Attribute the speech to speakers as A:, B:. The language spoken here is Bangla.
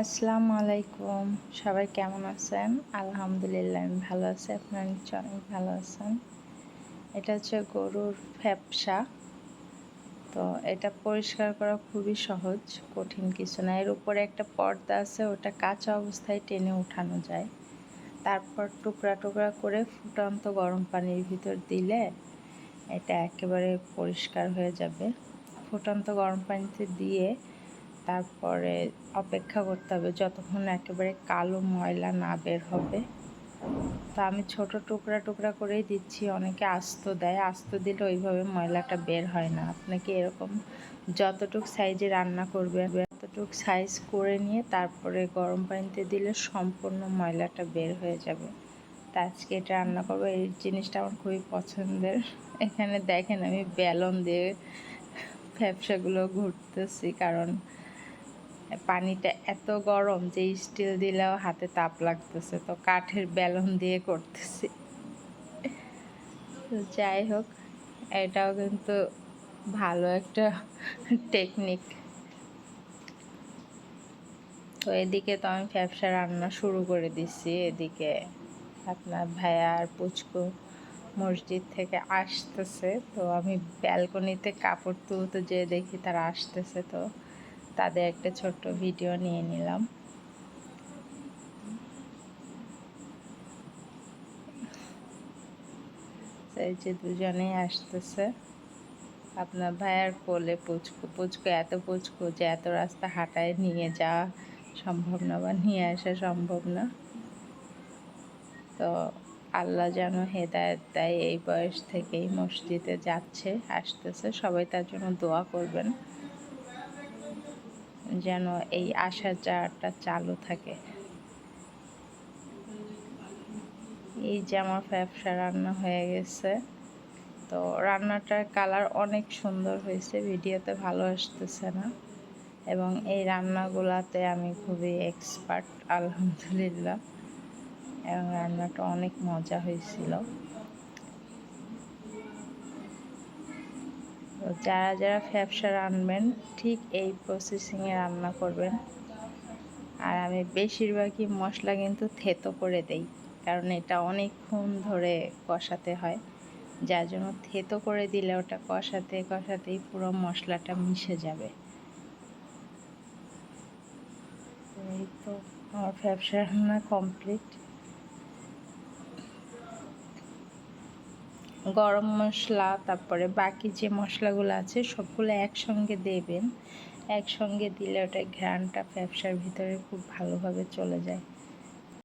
A: আসসালামু আলাইকুম সবাই কেমন আছেন? আলহামদুলিল্লাহ, আমি ভালো আছি। আপনারা নিশ্চয় অনেক ভালো আছেন। এটা হচ্ছে গরুর ফ্যাপসা। তো এটা পরিষ্কার করা খুবই সহজ, কঠিন কিছু না। এর উপরে একটা পর্দা আছে, ওটা কাঁচা অবস্থায় টেনে উঠানো যায়। তারপর টুকরা টুকরা করে ফুটন্ত গরম পানির ভিতর দিলে এটা একেবারে পরিষ্কার হয়ে যাবে। ফুটন্ত গরম পানিতে দিয়ে তারপরে অপেক্ষা করতে হবে যতক্ষণ একেবারে কালো ময়লা না বের হবে। তো আমি ছোট টুকরা টুকরা করেই দিচ্ছি, অনেকে আস্ত দেয়। আস্ত দিলে ওইভাবে ময়লাটা বের হয় না। আপনাকে এরকম যতটুক সাইজে রান্না করবে ততটুক সাইজ করে নিয়ে তারপরে গরম পানিতে দিলে সম্পূর্ণ ময়লাটা বের হয়ে যাবে। তা আজকে এটা রান্না করব। এই জিনিসটা আমার খুবই পছন্দের। এখানে দেখেন আমি বেলন দিয়ে ব্যবসাগুলো ঘুরতেছি, কারণ পানিটা এত গরম যে স্টিল দিলেও হাতে তাপ লাগতেছে। তো কাঠের বেলুন দিয়ে করতেছি। তো যাই হোক, এটাও কিন্তু ভালো একটা টেকনিক তো এদিকে তো আমি ব্যবসা রান্না শুরু করে দিছি। এদিকে আপনার ভাইয়া আর পুচকু মসজিদ থেকে আসতেছে। তো আমি ব্যালকনিতে কাপড় তুলতে যেয়ে দেখি তারা আসতেছে। তো তাদের একটা ছোট্ট ভিডিও নিয়ে নিলাম। এই যে দুজনেই আসতেছে। আপনার ভাইয়ার কোলে পুচকু পুচকু এত পুচকু যে এত রাস্তা হাঁটায় নিয়ে যাওয়া সম্ভব না বা নিয়ে আসা সম্ভব না। তো আল্লাহ যেন হেদায়ত দেয় এই বয়স থেকেই মসজিদে যাচ্ছে, আসতেছে। সবাই তার জন্য দোয়া করবেন। যেন এই আসা যাওয়াটা চালু থাকে। এই যে আমার ব্যবসা রান্না হয়ে গেছে। তো রান্নাটার কালার অনেক সুন্দর হয়েছে, ভিডিওতে ভালো আসতেছে না। এবং এই রান্নাগুলাতে আমি খুবই এক্সপার্ট আলহামদুলিল্লাহ। এবং রান্নাটা অনেক মজা হয়েছিল। তো যারা যারা ফ্যাপসা রানবেন, ঠিক এই প্রসেসিংয়ে রান্না করবেন। আর আমি বেশিরভাগই মশলা কিন্তু থেতো করে দেই, কারণ এটা অনেকক্ষণ ধরে কষাতে হয়। যার জন্য থেতো করে দিলে ওটা কষাতে, কষাতেই পুরো মশলাটা মিশে যাবে। এই তো আমার ফ্যাপসা রান্না কমপ্লিট গরম মশলা, তারপরে বাকি যে মশলাগুলো আছে, সবগুলো একসঙ্গে দেবেন। একসঙ্গে দিলে ওটা ঘ্রানটা ব্যবসার ভিতরে খুব ভালোভাবে চলে যায়।